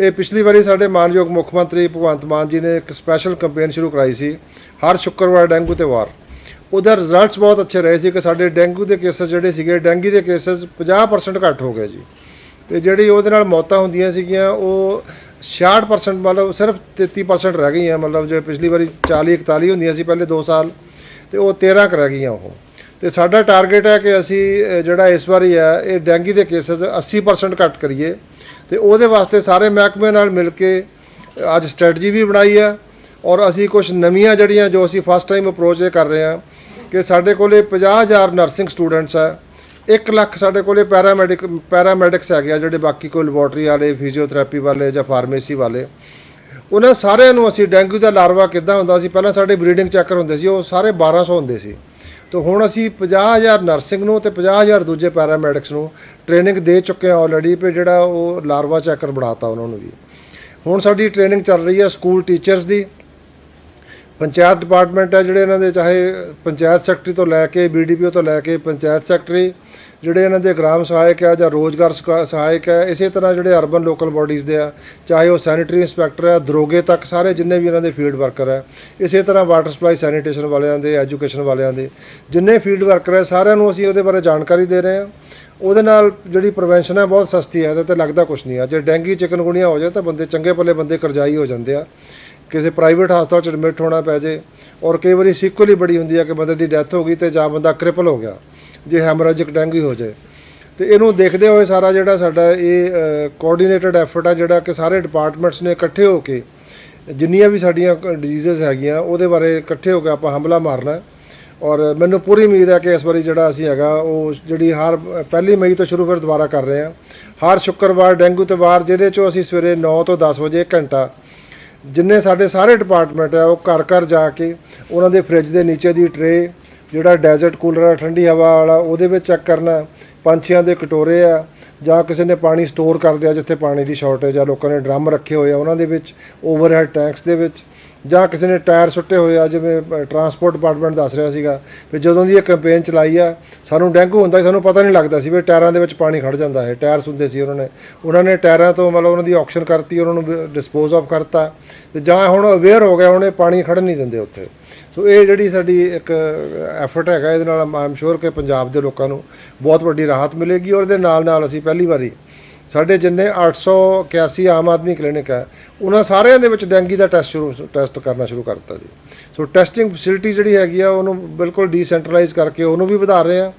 ਇਹ ਪਿਛਲੀ ਵਾਰੀ ਸਾਡੇ ਮਾਨਯੋਗ ਮੁੱਖ ਮੰਤਰੀ ਭਗਵੰਤ ਮਾਨ ਜੀ ਨੇ ਇੱਕ ਸਪੈਸ਼ਲ ਕੈਂਪੇਨ ਸ਼ੁਰੂ ਕਰਾਈ ਸੀ, ਹਰ ਸ਼ੁੱਕਰਵਾਰ ਡੈਂਗੂ ਤੇ ਵਾਰ। ਉਹਦਾ ਰਿਜ਼ਲਟਸ ਬਹੁਤ ਅੱਛੇ ਰਹੇ ਸੀ ਕਿ ਸਾਡੇ ਡੈਂਗੂ ਦੇ ਕੇਸਸ ਜਿਹੜੇ ਸੀਗੇ, ਡੈਂਗੀ ਦੇ ਕੇਸਸ 50% ਘੱਟ ਹੋ ਗਏ ਜੀ। ਤੇ ਜਿਹੜੀ ਉਹਦੇ ਨਾਲ ਮੌਤਾਂ ਹੁੰਦੀਆਂ ਸੀਗੀਆਂ, ਉਹ 66% ਮਤਲਬ ਸਿਰਫ 33% ਰਹਿ ਗਈਆਂ, ਮਤਲਬ ਜੇ ਪਿਛਲੀ ਵਾਰੀ 40 41 ਹੁੰਦੀਆਂ ਸੀ ਪਹਿਲੇ 2 ਸਾਲ, ਤੇ ਉਹ 13 ਕੁ ਗਈਆਂ ਉਹ। ਤੇ ਸਾਡਾ ਟਾਰਗੇਟ ਹੈ ਕਿ ਅਸੀਂ ਜਿਹੜਾ ਇਸ ਵਾਰੀ ਹੈ, ਇਹ ਡੈਂਗੀ ਦੇ ਕੇਸਸ 80% ਘੱਟ ਕਰੀਏ। ਤੇ ਉਹਦੇ ਵਾਸਤੇ ਸਾਰੇ ਮਹਿਕਮੇ ਨਾਲ ਮਿਲ ਕੇ ਅੱਜ ਸਟ੍ਰੈਟਜੀ ਵੀ ਬਣਾਈ ਹੈ ਔਰ ਅਸੀਂ ਕੁਝ ਨਵੀਆਂ ਜਿਹੜੀਆਂ ਜੋ ਅਸੀਂ ਫਸਟ ਟਾਈਮ ਅਪਰੋਚ ਇਹ ਕਰ ਰਹੇ ਹਾਂ ਕਿ ਸਾਡੇ ਕੋਲੇ 50000 ਨਰਸਿੰਗ ਸਟੂਡੈਂਟਸ ਹੈ 1 ਲੱਖ ਸਾਡੇ ਕੋਲੇ ਪੈਰਾਮੈਡਿਕ ਪੈਰਾਮੈਡਿਕਸ ਹੈਗੇ ਆ ਜਿਹੜੇ ਬਾਕੀ ਕੋਈ ਲੈਬੋਰਟਰੀ ਵਾਲੇ ਫਿਜ਼ੀਓਥੈਰੇਪੀ ਵਾਲੇ ਜਾਂ ਫਾਰਮੇਸੀ ਵਾਲੇ। ਉਹਨਾਂ ਸਾਰਿਆਂ ਨੂੰ ਅਸੀਂ ਡੈਂਗੂ ਦਾ ਲਾਰਵਾ ਕਿੱਦਾਂ ਹੁੰਦਾ ਸੀ? ਪਹਿਲਾਂ ਸਾਡੇ ਬਰੀਡਿੰਗ ਚੈੱਕਰ ਹੁੰਦੇ ਸੀ, ਉਹ ਸਾਰੇ 1200 ਹੁੰਦੇ ਸੀ। ਤੇ ਹੁਣ ਅਸੀਂ 50000 ਨਰਸਿੰਗ ਨੂੰ ਤੇ 50000 ਦੂਜੇ ਪੈਰਾਮੈਡਿਕਸ ਨੂੰ ਟ੍ਰੇਨਿੰਗ ਦੇ ਚੁੱਕੇ ਹਾਂ ਆਲਰੇਡੀ ਤੇ ਜਿਹੜਾ ਉਹ ਲਾਰਵਾ ਚੈੱਕਰ ਬਣਾਤਾ ਉਹਨਾਂ ਨੂੰ ਵੀ। ਹੁਣ ਸਾਡੀ ਟ੍ਰੇਨਿੰਗ ਚੱਲ ਰਹੀ ਹੈ ਸਕੂਲ ਟੀਚਰਸ ਦੀ। ਪੰਚਾਇਤ ਡਿਪਾਰਟਮੈਂਟ ਹੈ ਜਿਹੜੇ ਇਹਨਾਂ ਦੇ, ਚਾਹੇ ਪੰਚਾਇਤ ਸੈਕਟਰੀ ਤੋਂ ਲੈ ਕੇ ਬੀਡੀਪੀਓ ਤੋਂ ਲੈ ਕੇ ਪੰਚਾਇਤ ਸੈਕਟਰੀ ਜਿਹੜੇ ਇਹਨਾਂ ਦੇ ਗ੍ਰਾਮ ਸਹਾਇਕ ਆ ਜਾਂ ਰੋਜ਼ਗਾਰ ਸਕਾ- ਸਹਾਇਕ ਹੈ ਇਸੇ ਤਰ੍ਹਾਂ ਜਿਹੜੇ ਅਰਬਨ ਲੋਕਲ ਬਾਡੀਜ਼ ਦੇ ਆ, ਚਾਹੇ ਉਹ ਸੈਨੀਟਰੀ ਇੰਸਪੈਕਟਰ ਆ, ਦਰੋਗੇ ਤੱਕ ਸਾਰੇ ਜਿੰਨੇ ਵੀ ਇਹਨਾਂ ਦੇ ਫੀਲਡ ਵਰਕਰ ਹੈ ਇਸੇ ਤਰ੍ਹਾਂ ਵਾਟਰ ਸਪਲਾਈ ਸੈਨੀਟੇਸ਼ਨ ਵਾਲਿਆਂ ਦੇ ਐਜੂਕੇਸ਼ਨ ਵਾਲਿਆਂ ਦੇ, ਜਿੰਨੇ ਫੀਲਡ ਵਰਕਰ ਹੈ ਸਾਰਿਆਂ ਨੂੰ ਅਸੀਂ ਉਹਦੇ ਬਾਰੇ ਜਾਣਕਾਰੀ ਦੇ ਰਹੇ ਹਾਂ। ਉਹਦੇ ਨਾਲ ਜਿਹੜੀ ਪ੍ਰੀਵੈਂਸ਼ਨ ਹੈ ਬਹੁਤ ਸਸਤੀ ਹੈ ਇਹਦੇ ਤੇ ਲੱਗਦਾ ਕੁਝ ਨਹੀਂ ਆ। ਜੇ ਡੈਂਗੀ, ਚਿਕਨਗੁਣੀਆ ਹੋ ਜਾਏ ਤਾਂ ਬੰਦੇ ਚੰਗੇ ਭਲੇ ਬੰਦੇ ਕਰਜ਼ਾਈ ਹੋ ਜਾਂਦੇ ਆ। ਕਿਸੇ ਪ੍ਰਾਈਵੇਟ ਹਸਪਤਾਲ ਚ ਐਡਮਿਟ ਹੋਣਾ ਪੈ ਜੇ, ਔਰ ਕਈ ਵਾਰੀ ਸਿੱਕੁਅਲ ਹੀ ਬੜੀ ਹੁੰਦੀ ਆ ਕਿ ਬੰਦੇ ਦੀ ਡੈਥ ਹੋ ਗਈ ਤੇ ਜਾਂ ਬੰਦਾ ਕ੍ਰਿਪਲ ਹੋ ਗਿਆ। ਜੇ ਹੈਮਰੇਜਿਕ ਡੈਂਗੂ ਹੋ ਜਾਏ। ਤੇ ਇਹਨੂੰ ਦੇਖਦੇ ਹੋਏ ਸਾਰਾ ਜਿਹੜਾ ਸਾਡਾ ਇਹ ਕੋਆਰਡੀਨੇਟਡ ਐਫਰਟ ਆ ਜਿਹੜਾ ਕਿ ਸਾਰੇ ਡਿਪਾਰਟਮੈਂਟਸ ਨੇ ਇਕੱਠੇ ਹੋ ਕੇ ਜਿੰਨੀਆਂ ਵੀ ਸਾਡੀਆਂ ਡਿਜ਼ੀਜ਼ਸ ਹੈਗੀਆਂ, ਉਹਦੇ ਬਾਰੇ ਇਕੱਠੇ ਹੋ ਕੇ ਆਪਾਂ ਹਮਲਾ ਮਾਰਨਾ ਔਰ ਮੈਨੂੰ ਪੂਰੀ ਉਮੀਦ ਹੈ ਕਿ ਇਸ ਵਾਰੀ ਜਿਹੜਾ ਅਸੀਂ ਹੈਗਾ, ਉਹ ਜਿਹੜੀ ਹਰ, ਪਹਿਲੀ ਮਈ ਤੋਂ ਸ਼ੁਰੂ ਫਿਰ ਦੁਬਾਰਾ ਕਰ ਰਹੇ ਹਾਂ। ਹਰ ਸ਼ੁੱਕਰਵਾਰ, ਡੈਂਗੂ ਤੇ ਵਾਰ, ਜਿਹਦੇ ਚੋਂ ਅਸੀਂ ਸਵੇਰੇ 9 ਤੋਂ 10 ਵਜੇ ਘੰਟਾ ਜਿੰਨੇ ਸਾਡੇ ਸਾਰੇ ਡਿਪਾਰਟਮੈਂਟ ਆ, ਉਹ ਘਰ ਘਰ ਜਾ ਕੇ ਉਹਨਾਂ ਦੇ ਫ੍ਰਿਜ ਦੇ ਨੀਚੇ ਦੀ ਟਰੇ ਜਿਹੜਾ ਡੈਜ਼ਰਟ ਕੂਲਰ ਆ, ਠੰਡੀ ਹਵਾ ਵਾਲਾ, ਉਹਦੇ ਵਿੱਚ ਚੈੱਕ ਕਰਨਾ ਪੰਛੀਆਂ ਦੇ ਕਟੋਰੇ ਆ, ਜਾਂ ਕਿਸੇ ਨੇ ਪਾਣੀ ਸਟੋਰ ਕਰਦੇ ਆ ਜਿੱਥੇ ਪਾਣੀ ਦੀ ਸ਼ਾਰਟੇਜ ਆ, ਲੋਕਾਂ ਨੇ ਡਰਮ ਰੱਖੇ ਹੋਏ ਆ, ਉਹਨਾਂ ਦੇ ਵਿੱਚ ਓਵਰਹੈਡ ਟੈਂਕਸ ਦੇ ਵਿੱਚ, ਜਾਂ ਕਿਸੇ ਨੇ ਟਾਇਰ ਸੁੱਟੇ ਹੋਏ ਆ, ਜਿਵੇਂ ਟਰਾਂਸਪੋਰਟ ਡਿਪਾਰਟਮੈਂਟ ਦੱਸ ਰਿਹਾ ਸੀਗਾ ਵੀ ਜਦੋਂ ਦੀ ਇਹ ਕੈਂਪੇਨ ਚਲਾਈ ਆ, ਸਾਨੂੰ ਡੈਂਗੂ ਹੁੰਦਾ ਸੀ, ਸਾਨੂੰ ਪਤਾ ਨਹੀਂ ਲੱਗਦਾ ਸੀ ਵੀ ਟਾਇਰਾਂ ਦੇ ਵਿੱਚ ਪਾਣੀ ਖੜ ਜਾਂਦਾ ਹੈ, ਟਾਇਰ ਸੁੰਦੇ ਸੀ ਉਹਨਾਂ ਨੇ। ਉਹਨਾਂ ਨੇ ਟਾਇਰਾਂ ਤੋਂ ਮਤਲਬ ਉਹਨਾਂ ਦੀ ਆਕਸ਼ਨ ਕਰਤੀ, ਉਹਨਾਂ ਨੂੰ ਡਿਸਪੋਜ਼ ਆਫ ਕਰਤਾ। ਤੇ ਜਾਂ ਹੁਣ ਅਵੇਅਰ ਹੋ ਗਿਆ, ਹੁਣ ਇਹ ਪਾਣੀ ਖੜਨ ਨਹੀਂ ਦਿੰਦੇ ਉੱਥੇ। ਸੋ ਇਹ ਜਿਹੜੀ ਸਾਡੀ ਇੱਕ ਐਫਰਟ ਹੈਗਾ, ਇਹਦੇ ਨਾਲ ਆਮ ਸ਼ੋਰ ਕਿ ਪੰਜਾਬ ਦੇ ਲੋਕਾਂ ਨੂੰ ਬਹੁਤ ਵੱਡੀ ਰਾਹਤ ਮਿਲੇਗੀ ਔਰ ਇਹਦੇ ਨਾਲ ਨਾਲ ਅਸੀਂ ਪਹਿਲੀ ਵਾਰੀ ਸਾਡੇ ਜਿੰਨੇ 881 ਆਮ ਆਦਮੀ ਕਲੀਨਿਕ ਹੈ, ਉਹਨਾਂ ਸਾਰਿਆਂ ਦੇ ਵਿੱਚ ਡੈਂਗੀ ਦਾ ਟੈਸਟ ਸ਼ੁਰੂ ਟੈਸਟ ਕਰਨਾ ਸ਼ੁਰੂ ਕਰਤਾ ਜੀ। ਸੋ ਟੈਸਟਿੰਗ ਫੈਸਿਲਿਟੀ ਜਿਹੜੀ ਹੈਗੀ ਆ, ਉਹਨੂੰ ਬਿਲਕੁਲ ਡੀਸੈਂਟਰਲਾਈਜ਼ ਕਰਕੇ ਉਹਨੂੰ ਵੀ ਵਧਾ ਰਹੇ ਆ।